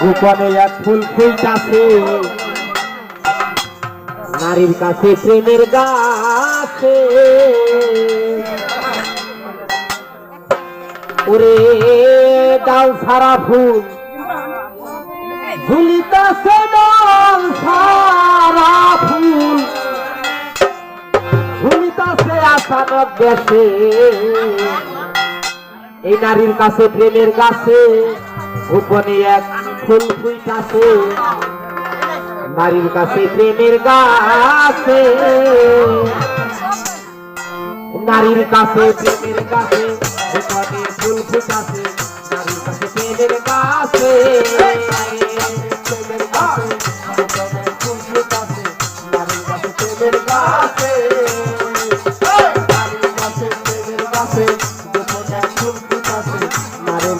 গোপনে এক ফুল ফুলটাছে। নারীর কাছে প্রেমের গাছে। ওরে, ডাল সারা ফুল। ঝুলিতাছে ডাল সারা ফুল। ঝুলিতাছে দেশে। এই নারীর কাছে প্রেমের গাছে। গোপনে এক ফুল কাছে নারীর কাছে প্রেমের গাছে নারীর কাছে প্রেমের গাছে। গোপনে ফুল ফুটাছে নারীর কাছে প্রেমের কাছে ফুল ফুটাছে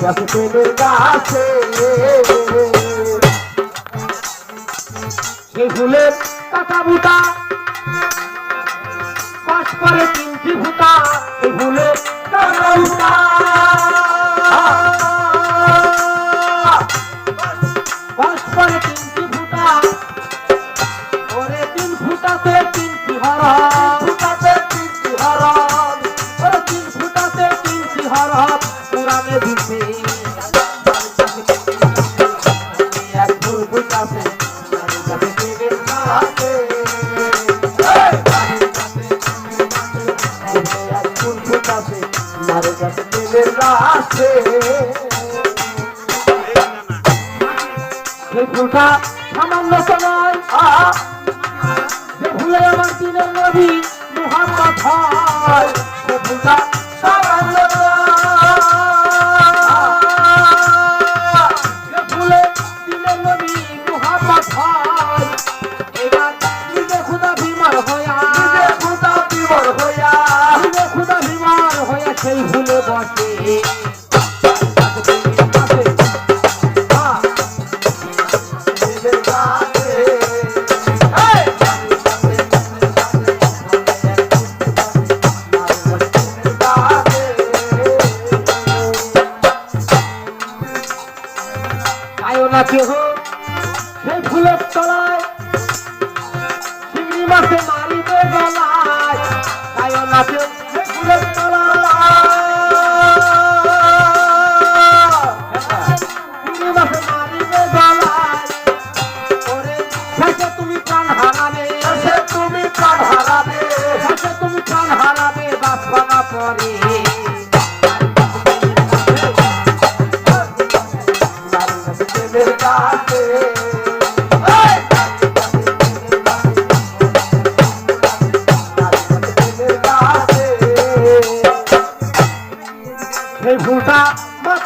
নারীর কাছে সেই ফুলের কাঁচা বুটা পাশ করে তিনটি ভুতা এই ফুলের কাঁচা বুটা। পাশ করে তিনটি ফুটা ফুটাছে নারীর কাছে প্রেমের গাছে। সেই ফুলটা সামান্য সময়! যে ফুলে আমার দিনের নবী মুহাম্মদ হয় সে ফুলটা সামান্য ফুলে দিনের নবী মুহাম্মদ হয় না কেহ সেই ফুলের তলায় চিংড়ি মাছে মারিবে গলায় আয়ো না কেহ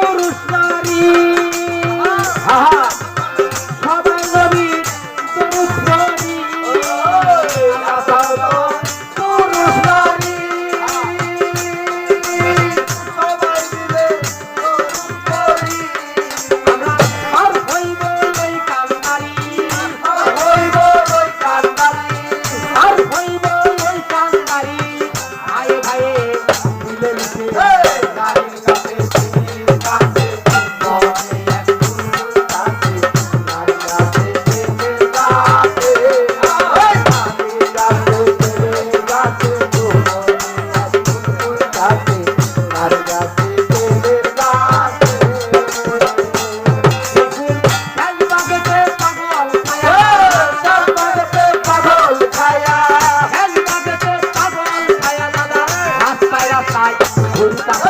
পুরুষ নারী। ঘুরতা এই,